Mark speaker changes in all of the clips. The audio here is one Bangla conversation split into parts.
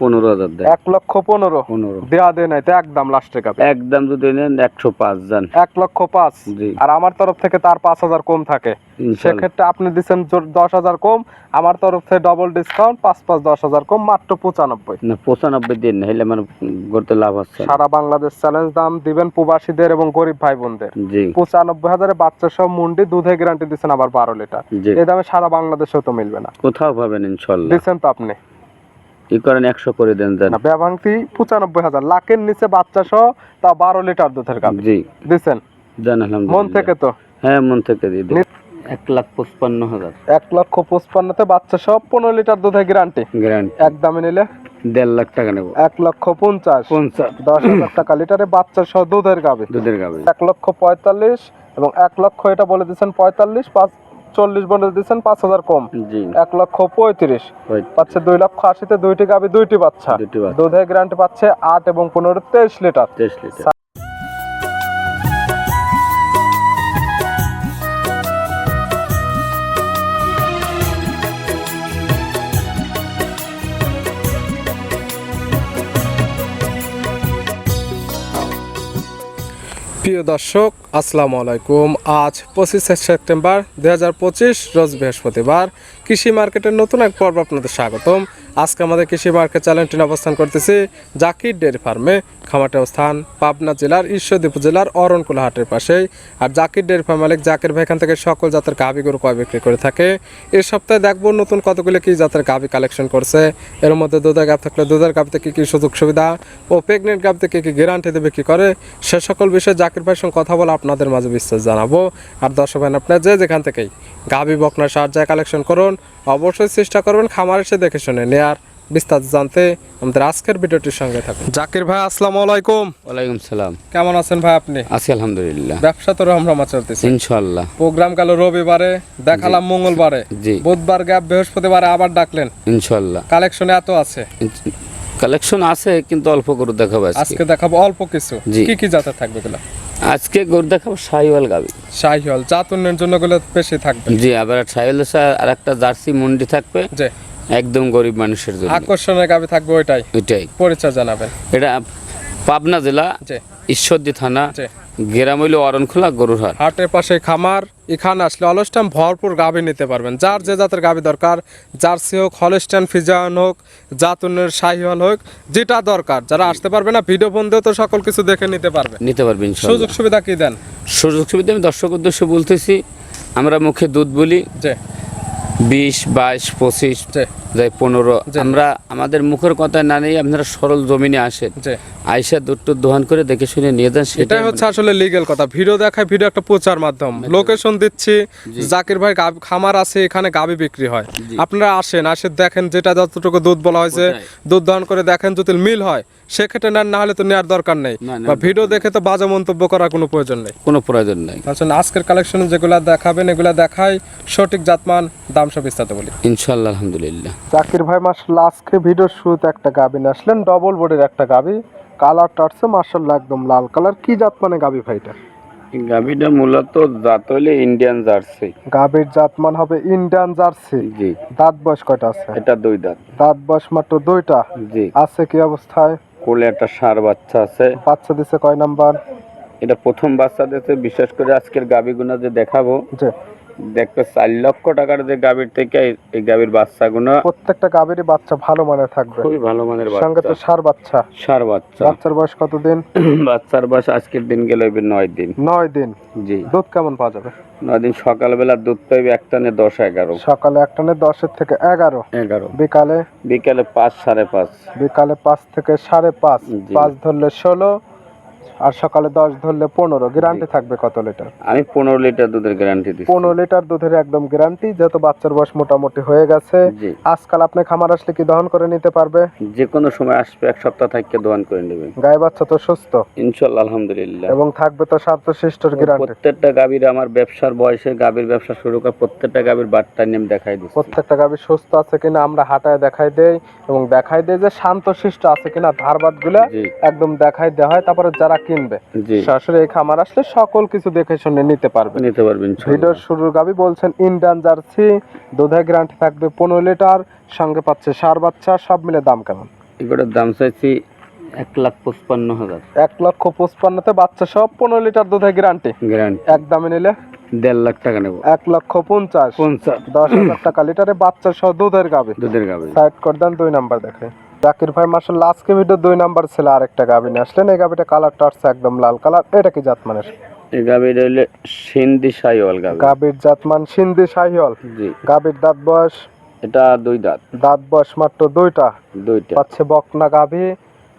Speaker 1: পনেরো হাজার দেয়
Speaker 2: এক লক্ষ পনেরো।
Speaker 1: পনেরো।
Speaker 2: দেয়া দেয় নাই তো একদম লাস্টে কাপে।
Speaker 1: একদম যদি নেন একশো পাঁচ যান
Speaker 2: এক লক্ষ পাঁচ।
Speaker 1: জি।
Speaker 2: আর আমার তরফ থেকে তার পাঁচ হাজার কম থাকে। সেক্ষেত্রে আপনি দিচ্ছেন দশ হাজার কম। আমার তরফ থেকে ডবল ডিসকাউন্ট পাঁচ পাঁচ দশ হাজার কম মাত্র পঁচানব্বই।
Speaker 1: না পঁচানব্বই দিন হলে আমার করতে লাভ হচ্ছে
Speaker 2: সারা বাংলাদেশ চ্যালেঞ্জ দাম দিবেন প্রবাসীদের এবং গরিব ভাই বোনদের
Speaker 1: জি।
Speaker 2: পঁচানব্বই হাজারে বাচ্চা সব মুন্ডি দুধে গ্যারান্টি দিচ্ছেন আবার বারো লিটার। এই দামে সারা বাংলাদেশেও তো মিলবে না।
Speaker 1: কোথাও পাবেন ইনশাল্লাহ।
Speaker 2: দিচ্ছেন তো আপনি।
Speaker 1: কি করেন একশো করে দেন যান
Speaker 2: না ব্যভাংতি পঁচানব্বই হাজার। লাখের নিচে বাচ্চা সহ তা বারো লিটার দুধের গাভী
Speaker 1: জি।
Speaker 2: দিচ্ছেন
Speaker 1: জান
Speaker 2: মন থেকে তো?
Speaker 1: হ্যাঁ মন থেকে দিয়ে দেন। এক লাখ পঁচপান্ন হাজার।
Speaker 2: এক লক্ষ পঁচপান্নতে বাচ্চা সহ পনেরো লিটার দুধের গ্যারান্টি
Speaker 1: গ্যারান্টি
Speaker 2: এক দামে নিলে?
Speaker 1: দেড় লাখ টাকা নেব।
Speaker 2: এক লক্ষ পঞ্চাশ।
Speaker 1: পঞ্চাশ।
Speaker 2: দশ হাজার টাকা লিটারে বাচ্চা সহ দুধের গাবে
Speaker 1: দুধের গাবে
Speaker 2: এক লক্ষ পঁয়তাল্লিশ এবং এক লক্ষ এটা বলে দিচ্ছেন পঁয়তাল্লিশ পাঁচ চল্লিশ বন্ডেল দিচ্ছেন পাঁচ হাজার কম। এক লক্ষ পঁয়ত্রিশ। পাচ্ছে দুই লক্ষ আশিতে দুইটি গাবি দুইটি বাচ্চা। দুধে গ্যারান্টি পাচ্ছে আট এবং পনেরো তেইশ লিটার
Speaker 1: তেইশ লিটার
Speaker 2: প্রিয় দর্শক, আসসালামু আলাইকুম। আজ পঁচিশে সেপ্টেম্বর দু হাজার পঁচিশ, রোজ বৃহস্পতিবার। কৃষি মার্কেটের নতুন এক পর্ব আপনাদের স্বাগতম। আজকে আমাদের কৃষি মার্কেট চ্যানেলটি অবস্থান করতেছি জাকির ডেয়ারি ফার্মে খামাটের অবস্থান পাবনা জেলার ঈশ্বরদী উপজেলার অরণকুলা হাটের পাশেই। আর জাকির ডেয়ারি ফার্ম মালিক জাকির ভাই এখান থেকে সকল জাতের গাভি গরু কয় বিক্রি করে থাকে। এই সপ্তাহে দেখব নতুন কতগুলো কি জাতের গাভি কালেকশন করছে। এর মধ্যে দুধের গাভ থাকলে দুধের গাভিতে কি কি সুযোগ সুবিধা ও প্রেগনেন্ট গাভিতে কি কি গ্যারান্টি দেবে, কি করে? সে সকল বিষয়ে জাকির ভাইয়ের সঙ্গে কথা বলে আপনাদের মাঝে বিস্তার জানাব। আর দর্শক ভাই, আপনার যে যেখান থেকেই গাভি বকনার সাহায্যে কালেকশন করুন, অবশ্যই চেষ্টা করবেন খামার এসে দেখে শুনে বিস্তারিত জানতে আমাদের আজকের ভিডিওটির সঙ্গে থাকুন। জাকির ভাই আসসালামু আলাইকুম।
Speaker 1: ওয়ালাইকুম সালাম।
Speaker 2: কেমন আছেন ভাই আপনি?
Speaker 1: আছি আলহামদুলিল্লাহ।
Speaker 2: ব্যবসা তো রমরমা চলতেছে।
Speaker 1: ইনশাআল্লাহ।
Speaker 2: প্রোগ্রাম গেল রবিবারে দেখালাম মঙ্গলবারে।
Speaker 1: জি।
Speaker 2: বুধবার গ্যাপ বৃহস্পতিবারে আবার ডাকলেন।
Speaker 1: ইনশাআল্লাহ।
Speaker 2: কালেকশন এত আছে।
Speaker 1: কালেকশন আছে কিন্তু অল্প গরু দেখাবো আজকে।
Speaker 2: দেখাবো অল্প কিছু। কি কি জাতের থাকবে গুলো
Speaker 1: আজকে গরু দেখাবো শাহিওয়াল গাবি।
Speaker 2: শাহিওয়াল জাত উন্নয়নের জন্যগুলো বেশি থাকবে।
Speaker 1: জি আবার সাহিওয়াল আর একটা জার্সি মুন্ডি থাকবে। একদম গরিব মানুষের জন্য।
Speaker 2: আকর্ষণের গাবি থাকবে ওইটাই।
Speaker 1: ওইটাই।
Speaker 2: পরিচয় জানাবেন।
Speaker 1: এটা পাবনা জেলা ঈশ্বরদী থানা
Speaker 2: যে
Speaker 1: গ্রাম হইল অরণখোলা গরুর হাট
Speaker 2: হাটের পাশে খামার এখানে আসলে অলস্টাম ভরপুর গাবি নিতে পারবেন। যার যে জাতের গাবি দরকার জার্সি হোক হলস্টান ফিজান হোক জাতুনের শাহিওয়াল হোক যেটা দরকার। যারা আসতে পারবে না ভিডিও বন্ধেও তো সকল কিছু দেখে নিতে পারবে।
Speaker 1: নিতে পারবেন
Speaker 2: সুযোগ সুবিধা কি দেন?
Speaker 1: সুযোগ সুবিধা আমি দর্শক উদ্দেশ্যে বলতেছি আমরা মুখে দুধ বলি।
Speaker 2: যে
Speaker 1: বিশ বাইশ পঁচিশ যাই পনেরো। আমরা আমাদের মুখের কথা না নিয়ে আপনারা সরল জমিনে আসেন। আইসা দুধ টুধ দোহান করে দেখে শুনে নিয়ে যান সেটাই
Speaker 2: হচ্ছে আসলে লিগেল কথা। ভিডিও দেখায় ভিডিও একটা প্রচার মাধ্যম। লোকেশন দিচ্ছি জাকির ভাই খামার আছে এখানে গাবি বিক্রি হয়। আপনারা আসেন আসে দেখেন যেটা যতটুকু দুধ বলা হয়েছে। দুধ দহন করে দেখেন যদি মিল হয় সেক্ষেত্রে নেন না হলে তো নেওয়ার দরকার নেই। বা ভিডিও দেখে তো বাজে মন্তব্য করার কোনো প্রয়োজন নেই।
Speaker 1: কোনো প্রয়োজন নেই।
Speaker 2: আজকের কালেকশন যেগুলা দেখাবেন এগুলা দেখাই সঠিক জাতমান দাম সব বিস্তারিত বলি।
Speaker 1: ইনশাল্লাহ আলহামদুলিল্লাহ।
Speaker 2: জাকির ভাই ভিডিওর শুরুতে একটা গাবি নিয়ে আসলেন ডবল বডির একটা গাবি। কালারটা হচ্ছে মাসাল্লাহ একদম লাল কালার কি জাত মানে গাবি ভাইটা
Speaker 1: গাভিটা মূলত জাত হইলে ইন্ডিয়ান জার্সি
Speaker 2: গাবির জাতমান হবে ইন্ডিয়ান জার্সি
Speaker 1: জি।
Speaker 2: দাঁত বয়স কয়টা আছে?
Speaker 1: এটা দুই দাঁত।
Speaker 2: দাঁত বয়স মাত্র দুইটা?
Speaker 1: জি।
Speaker 2: আছে কি অবস্থায়?
Speaker 1: কোলে একটা সার বাচ্চা আছে।
Speaker 2: বাচ্চা দিছে কয় নাম্বার?
Speaker 1: এটা প্রথম বাচ্চা দিতে বিশেষ করে আজকের গাভিগুনা যে দেখাবো
Speaker 2: যে
Speaker 1: দেখবে চার লক্ষ টাকার যে গাভির থেকে এই- গাভির বাচ্চাগুলো
Speaker 2: প্রত্যেকটা গাবিরই বাচ্চা ভালো মানের থাকবে।
Speaker 1: খুবই ভালো মানের
Speaker 2: সঙ্গে তো সার বাচ্চা।
Speaker 1: সার বাচ্চা।
Speaker 2: বাচ্চার বয়স কতদিন?
Speaker 1: বাচ্চার বয়স আজকের দিন গেলে হইবে নয় দিন।
Speaker 2: নয় দিন?
Speaker 1: জি।
Speaker 2: দুধ কেমন পাওয়া যাবে?
Speaker 1: নয় দিন সকালবেলা দুধ পাইবে একটানে দশ এগারো।
Speaker 2: সকালে একটানে দশের থেকে এগারো।
Speaker 1: এগারো।
Speaker 2: বিকালে?
Speaker 1: বিকেলে পাঁচ সাড়ে পাঁচ।
Speaker 2: বিকালে পাঁচ থেকে সাড়ে পাঁচ। পাঁচ ধরলে ষোলো আর সকালে দশ ধরলে পনেরো। গ্যারান্টি থাকবে কত লিটার
Speaker 1: আমি পনেরো লিটার দুধের গ্যারান্টি দিচ্ছি
Speaker 2: পনেরো লিটার দুধের একদম গ্যারান্টি যেহেতু বাচ্চার বয়স মোটামুটি হয়ে গেছে। আজকাল আপনি খামার আসলে কি দহন করে নিতে পারবে?
Speaker 1: যে কোনো সময় আসবে এক সপ্তাহ থাকতে দোয়ান করে নেবে।
Speaker 2: গায়ে বাচ্চা তো সুস্থ।
Speaker 1: ইনশাল্লাহ আলহামদুলিল্লাহ।
Speaker 2: এবং থাকবে তো স্বার্থ শিষ্টর গ্যারান্টি
Speaker 1: প্রত্যেকটা গাভীর আমার ব্যবসার বয়সে গাভীর ব্যবসা শুরু করে প্রত্যেকটা গাভীর বাট্টা নেম দেখাই দিই
Speaker 2: প্রত্যেকটা গাভী সুস্থ আছে কিনা আমরা হাঁটায় দেখাই দেই এবং দেখাই দেই যে শান্ত শিষ্ট আছে কিনা
Speaker 1: ধারবাদগুলা
Speaker 2: একদম দেখাই দেওয়া হয়। তারপরে যারা কিনবে। সরাসরি এই খামার আসলে সকল কিছু দেখে শুনে নিতে পারবে।
Speaker 1: নিতে পারবেন
Speaker 2: ভিডিওর শুরুর গাবি বলছেন ইন্ডিয়ান জার্সি দুধের গ্যারান্টি থাকবে পনেরো লিটার সঙ্গে পাচ্ছে সার বাচ্চা সব মিলে দাম কেমন?
Speaker 1: এগুলোর দাম চাইছি এক লাখ পঁচপান্ন হাজার।
Speaker 2: এক লক্ষ পঁচপান্নতে বাচ্চা সব পনেরো লিটার দুধের গ্যারান্টি
Speaker 1: গ্যারান্টি
Speaker 2: এক দামে নিলে
Speaker 1: দেড় লাখ টাকা নেব।
Speaker 2: এক লক্ষ পঞ্চাশ।
Speaker 1: পঞ্চাশ।
Speaker 2: দশ হাজার টাকা লিটারে বাচ্চা সহ দুধের গাবে।
Speaker 1: দুধের গাবে।
Speaker 2: সাইড করে দেন দুই নাম্বার দেখে জাকির ভাই মাসাল আজকে ভিডিও দুই নাম্বার ছেলে আরেকটা গাবি নিয়ে আসলেন। এই গাবিটা কালারটা আসছে একদম লাল কালার এটা কি
Speaker 1: এই গাবি রইলে সিন্ধি
Speaker 2: জাতমান সিন্ধি
Speaker 1: জি।
Speaker 2: দাঁত বয়স?
Speaker 1: এটা দুই দাঁত।
Speaker 2: দাঁত বয়স মাত্র দুইটা।
Speaker 1: দুইটা।
Speaker 2: পাচ্ছে বকনা গাভী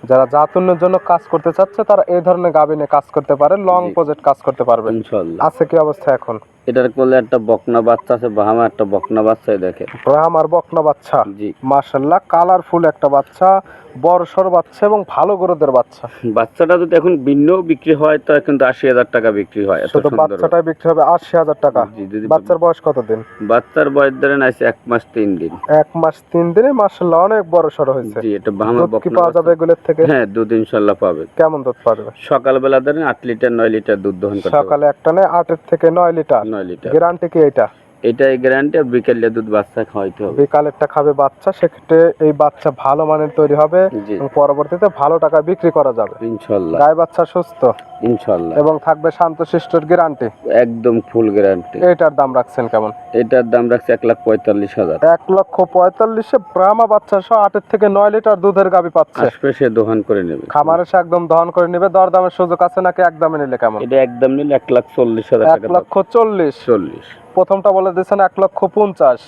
Speaker 2: যারা জাতুনের জন্য কাজ করতে চাচ্ছে তারা এই ধরনের গাভী নিয়ে কাজ করতে পারে লং। প্রজেক্ট কাজ করতে পারবে। আছে কি অবস্থা এখন?
Speaker 1: এটার কোলে একটা বকনা বাচ্চা আছে বাহাম একটা বকনা বাচ্চা দেখে।
Speaker 2: বাহাম আর বকনা বাচ্চা?
Speaker 1: জি।
Speaker 2: মার্শাল্লাহ কালারফুল একটা বাচ্চা। বড় সর বাচ্চা এবং ভালো গরুদের বাচ্চা।
Speaker 1: বাচ্চাটা যদি এখন ভিন্ন বিক্রি হয় তো কিন্তু আশি হাজার টাকা বিক্রি হয়।
Speaker 2: শুধু
Speaker 1: সুন্দর
Speaker 2: বিক্রি হবে আশি হাজার টাকা। বাচ্চার বয়স কতদিন?
Speaker 1: বাচ্চার বয়স ধরেন আছে এক মাস তিন দিন।
Speaker 2: এক মাস তিন দিনে মার্শাল্লাহ অনেক বড় সর হয়েছে।
Speaker 1: জি এটা
Speaker 2: দুধ কি
Speaker 1: বকনা
Speaker 2: পাওয়া যাবে। এগুলোর থেকে?
Speaker 1: হ্যাঁ দুধ ইনশাল্লাহ পাবে।
Speaker 2: কেমন দুধ যাবে
Speaker 1: সকালবেলা ধরেন আট লিটার নয় লিটার দুধ দহন করতে
Speaker 2: সকালে একটা নেই আটের থেকে নয় লিটার।
Speaker 1: নয় লিটার।
Speaker 2: গ্যারান্টি কি এটা
Speaker 1: এটাই গ্যারান্টি আর বিকেলে দুধ বাচ্চা খাওয়াইতে হবে।
Speaker 2: বিকালেরটা খাবে বাচ্চা সেক্ষেত্রে এই বাচ্চা ভালো মানের তৈরি হবে পরবর্তীতে ভালো টাকা বিক্রি করা যাবে।
Speaker 1: ইনশাল্লাহ।
Speaker 2: গায়ে বাচ্চা সুস্থ।
Speaker 1: ইনশাল্লাহ।
Speaker 2: এবং থাকবে শান্তশিষ্টর গ্যারান্টি
Speaker 1: একদম ফুল গ্যারান্টি
Speaker 2: এটার দাম রাখছেন কেমন?
Speaker 1: এটার দাম রাখছে এক লাখ পঁয়তাল্লিশ হাজার।
Speaker 2: এক লক্ষ পঁয়তাল্লিশে ব্রাহ্মা বাচ্চা সহ আটের থেকে নয় লিটার দুধের গাবি পাচ্ছে।
Speaker 1: আসবে সে দোকান করে নেবে।
Speaker 2: খামারে সে একদম দহন করে নিবে। দর দামের সুযোগ আছে নাকি? একদমে নিলে কেমন?
Speaker 1: এটা একদম নিলে এক লাখ চল্লিশ হাজার
Speaker 2: এক লক্ষ চল্লিশ।
Speaker 1: চল্লিশ।
Speaker 2: প্রথমটা বলে দিয়েছেন এক লক্ষ পঞ্চাশ।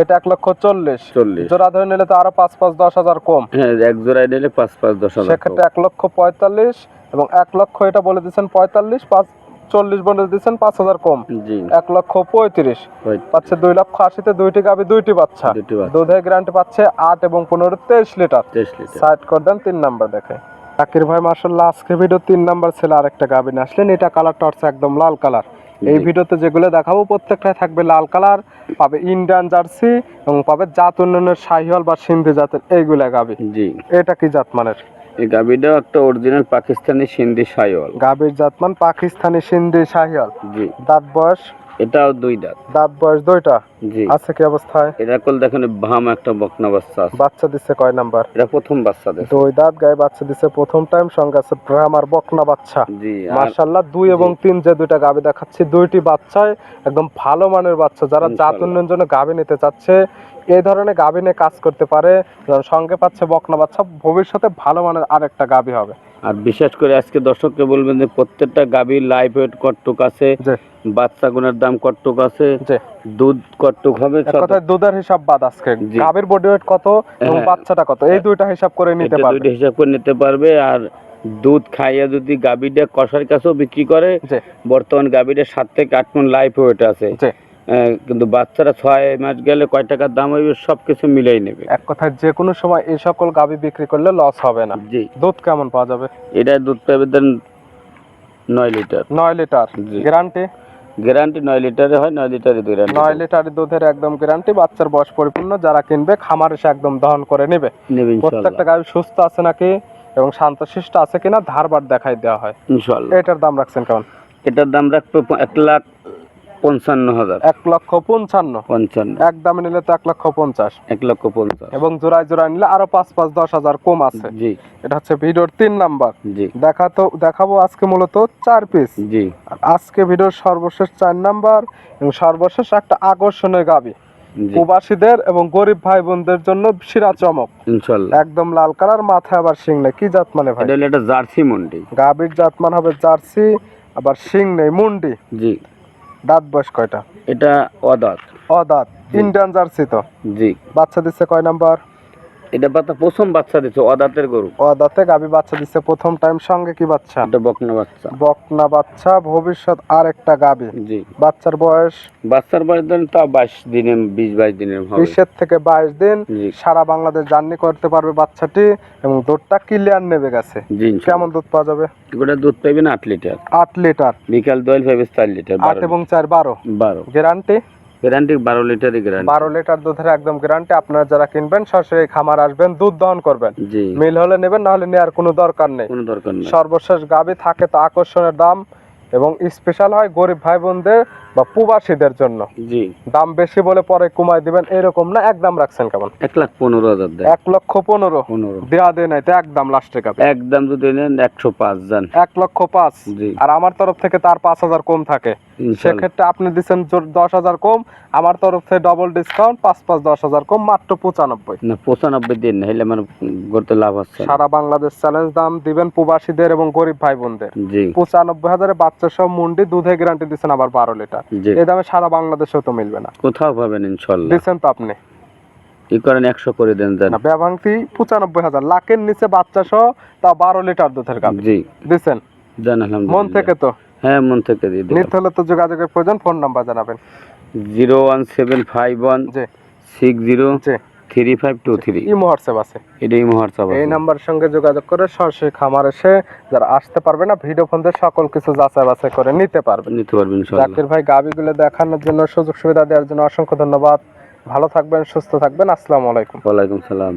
Speaker 2: এটা এক লক্ষ চল্লিশ।
Speaker 1: চল্লিশ।
Speaker 2: জোড়া ধরে নিলে তো আরও পাঁচ পাঁচ দশ হাজার কম।
Speaker 1: হ্যাঁ এক জোড়ায় নিলে পাঁচ পাঁচ দশ হাজার
Speaker 2: সেক্ষেত্রে এক লক্ষ পঁয়তাল্লিশ এবং এক লক্ষ এটা বলে দিচ্ছেন পঁয়তাল্লিশ পাঁচ চল্লিশ বলে দিচ্ছেন পাঁচ হাজার কম। এক লক্ষ পঁয়ত্রিশ। পাচ্ছে দুই লক্ষ আশিতে দুইটি গাবি দুইটি বাচ্চা। দুধের গ্যারান্টি পাচ্ছে আট এবং পনেরো তেইশ লিটার। সাইড করে দেন তিন নাম্বার দেখে। জাকির ভাই মার্শাল্লাহ আজকে ভিডিও তিন নাম্বার ছিল আরেকটা গাবি নিয়ে আসলেন। এটা কালারটা হচ্ছে একদম লাল কালার এই ভিডিওতে যেগুলো দেখাবো প্রত্যেকটাই থাকবে লাল কালার পাবে ইন্ডিয়ান জার্সি এবং পাবে জাত উন্নয়নের শাহিওয়াল বা সিন্ধি জাতের এইগুলা গাবি।
Speaker 1: জি।
Speaker 2: এটা কি জাত মানের?
Speaker 1: এই গাবিটাও একটা অরিজিনাল পাকিস্তানি সিন্ধি সাহিওয়াল
Speaker 2: গাবির জাতমান পাকিস্তানি সিন্ধি শাহিওয়াল।
Speaker 1: জি।
Speaker 2: দাঁত বয়স
Speaker 1: এটাও দুই দাঁত।
Speaker 2: দাঁত বয়স দুইটা?
Speaker 1: জি।
Speaker 2: আছে কি অবস্থায়?
Speaker 1: এটা কল দেখেন ভাম একটা বকনা বাচ্চা আছে।
Speaker 2: বাচ্চা দিচ্ছে কয় নাম্বার?
Speaker 1: এটা প্রথম বাচ্চা দেশ
Speaker 2: দুই দাঁত গায়ে বাচ্চা দিচ্ছে প্রথম টাইম সঙ্গে আছে ব্রাহ্মার বকনা বাচ্চা।
Speaker 1: জি আর
Speaker 2: মার্শাল্লাহ দুই এবং তিন যে দুইটা গাবি দেখাচ্ছি দুইটি বাচ্চায় একদম ভালো মানের বাচ্চা। যারা জাত উন্নয়নের জন্য গাবি নিতে চাচ্ছে এই ধরনের গাবি নিয়ে কাজ করতে পারে সঙ্গে পাচ্ছে বকনা বাচ্চা ভবিষ্যতে ভালো মানের আরেকটা গাবি হবে।
Speaker 1: আর বিশেষ করে আজকে দর্শককে বলবেন যে প্রত্যেকটা গাভীর লাইফ ওয়েট কটটুক আছে বাচ্চা গুণের দাম কটটুক আছে দুধ কটটুক হবে
Speaker 2: দুধের হিসাব বাদ আজকে।
Speaker 1: জি।
Speaker 2: গাবির বডি ওয়েট কত এবং
Speaker 1: হ্যাঁ।
Speaker 2: বাচ্চাটা কত? এই দুইটা হিসাব করে নিতে পারবে।
Speaker 1: দুইটা হিসাব করে নিতে পারবে। আর দুধ খাইয়ে যদি গাভীটা কষার কাছেও বিক্রি করে বর্তমান গাভীটা সাত থেকে আট মন লাইফ ওয়েট আছে। কিন্তু বাচ্চারা ছয় মাস গেলে কয় টাকার দাম হইবে সব কিছু মিলাই নেবে।
Speaker 2: এক কথায় যে কোনো সময় এই সকল গাবি বিক্রি করলে লস হবে না।
Speaker 1: জি।
Speaker 2: দুধ কেমন পাওয়া যাবে?
Speaker 1: এটা দুধ পাবে দেন নয় লিটার।
Speaker 2: নয় লিটার। গ্যারান্টি?
Speaker 1: গ্যারান্টি নয় লিটারে হয় নয় লিটারে দুই
Speaker 2: নয় লিটার দুধের একদম গ্যারান্টি বাচ্চার বয়স পরিপূর্ণ যারা কিনবে খামার এসে একদম দহন করে নেবে।
Speaker 1: নেবে
Speaker 2: প্রত্যেকটা গাভী সুস্থ আছে নাকি এবং শান্তশিষ্ট আছে কিনা ধারবার দেখাই দেওয়া হয়।
Speaker 1: ইনশাল্লাহ।
Speaker 2: এটার দাম রাখছেন কেমন?
Speaker 1: এটার দাম রাখবে প- এক লাখ পঞ্চান্ন হাজার।
Speaker 2: এক লক্ষ পঞ্চান্ন।
Speaker 1: পঞ্চান্ন।
Speaker 2: এক দামে নিলে তো এক লক্ষ পঞ্চাশ।
Speaker 1: এক লক্ষ পঞ্চাশ।
Speaker 2: এবং জোড়ায় জোড়ায় নিলে আরও পাঁচ পাঁচ দশ হাজার কম আছে।
Speaker 1: জি।
Speaker 2: এটা হচ্ছে ভিডিওর তিন নাম্বার।
Speaker 1: জি।
Speaker 2: দেখা তো দেখাবো আজকে মূলত চার পিস
Speaker 1: জি।
Speaker 2: আজকে ভিডিওর সর্বশেষ চার নাম্বার এবং সর্বশেষ একটা আকর্ষণীয় গাবি। প্রবাসীদের এবং গরিব ভাই বোনদের জন্য শিরা চমক। একদম লাল কালার মাথায় আবার শিং নেই। কি জাত মানে ভাই?
Speaker 1: এটা জার্সি মন্ডি।
Speaker 2: গাভীর জাত মান হবে জার্সি আবার শিং নেই মুন্ডি।
Speaker 1: জি।
Speaker 2: দাঁত বয়স কয়টা?
Speaker 1: এটা অদাত।
Speaker 2: অদাঁত তিনটা আনসার জার্সি তো।
Speaker 1: জি।
Speaker 2: বাচ্চা দিচ্ছে কয় নাম্বার?
Speaker 1: এটা বাচ্চা প্রথম বাচ্চা দিচ্ছে অদাতের গরু।
Speaker 2: ও দাঁতে গাভী বাচ্চা দিচ্ছে প্রথম টাইম সঙ্গে কি বাচ্চা?
Speaker 1: এটা বকনা বাচ্চা।
Speaker 2: বকনা বাচ্চা ভবিষ্যৎ আর একটা
Speaker 1: জি।
Speaker 2: বাচ্চার বয়স?
Speaker 1: বাচ্চার বয়স ধরেন তা বাইশ দিনে বিশ বাইশ দিনের হবে।
Speaker 2: বিশের থেকে বাইশ দিন সারা বাংলাদেশ জার্নি করতে পারবে বাচ্চাটি এবং দুধটা ক্লিয়ার নেবে গেছে।
Speaker 1: জি
Speaker 2: কেমন দুধ পাওয়া যাবে?
Speaker 1: এগুলো দুধ পাইবেন আট লিটার।
Speaker 2: আট লিটার।
Speaker 1: বিকাল দোয়াল পাইবে চার লিটার
Speaker 2: আট এবং চার বারো।
Speaker 1: বারো।
Speaker 2: গ্যারান্টি?
Speaker 1: গ্যারান্টি বারো লিটারই গ্যারান্টি
Speaker 2: বারো লিটার দুধের একদম গ্যারান্টি আপনারা যারা কিনবেন সরাসরি খামার আসবেন দুধ দহন করবেন। মিল হলে নেবেন না হলে নেওয়ার কোনো দরকার নেই।
Speaker 1: কোনো দরকার নেই।
Speaker 2: সর্বশেষ গাবি থাকে তো আকর্ষণের দাম এবং স্পেশাল হয় গরিব ভাই বোনদের বা প্রবাসীদের জন্য।
Speaker 1: জি।
Speaker 2: দাম বেশি বলে পরে কমাই দিবেন এরকম না? একদম রাখছেন কেমন?
Speaker 1: এক লাখ পনেরো হাজার
Speaker 2: এক লক্ষ পনেরো?
Speaker 1: পনেরো।
Speaker 2: দেয়া দেয় নাই তো একদম লাস্টে কাপে।
Speaker 1: একদম যদি নেন একশো পাঁচ যান।
Speaker 2: এক লক্ষ পাঁচ?
Speaker 1: জি।
Speaker 2: আর আমার তরফ থেকে তার পাঁচ হাজার কম থাকে। সেক্ষেত্রে আপনি দিচ্ছেন দশ হাজার কম আমার তরফ থেকে ডবল ডিসকাউন্ট পাঁচ পাঁচ দশ হাজার কম মাত্র পঁচানব্বই।
Speaker 1: না পঁচানব্বই দিন না হলে আমার করতে লাভ হচ্ছে
Speaker 2: সারা বাংলাদেশ চ্যালেঞ্জ দাম দিবেন প্রবাসীদের এবং গরিব ভাই বোনদের
Speaker 1: জি।
Speaker 2: পঁচানব্বই হাজারে বাচ্চা সব মুন্ডি দুধে গ্যারান্টি দিচ্ছেন আবার বারো লিটার। এই দামে সারা বাংলাদেশেও তো মিলবে না।
Speaker 1: কোথাও পাবেন ইনশাল্লাহ।
Speaker 2: দিচ্ছেন তো আপনি।
Speaker 1: কি করেন একশো করে দেন দেন।
Speaker 2: না পঁচানব্বই হাজার। লাখের নিচে বাচ্চা সহ তা বারো লিটার দুধের কাপ।
Speaker 1: জি।
Speaker 2: দিচ্ছেন?
Speaker 1: দেন
Speaker 2: মন থেকে তো?
Speaker 1: হ্যাঁ মন থেকে দিয়ে
Speaker 2: নিতে হলে তো যোগাযোগের প্রয়োজন ফোন নাম্বার জানাবেন।
Speaker 1: Zero one seven five one six zero three five two three.
Speaker 2: Imo WhatsApp আছে।
Speaker 1: এটাই হোয়াটসঅ্যাপ
Speaker 2: এই নাম্বার সঙ্গে যোগাযোগ করে সরাসরি খামার এসে যারা আসতে পারবে না ভিডিও ফোন দিয়ে সকল কিছু যাচাই বাছাই করে নিতে পারবে।
Speaker 1: নিতে পারবেন
Speaker 2: জাকির ভাই গাবিগুলো দেখানোর জন্য সুযোগ সুবিধা দেওয়ার জন্য অসংখ্য ধন্যবাদ। ভালো থাকবেন সুস্থ থাকবেন। আসসালামু আলাইকুম।
Speaker 1: ওয়ালাইকুম সালাম।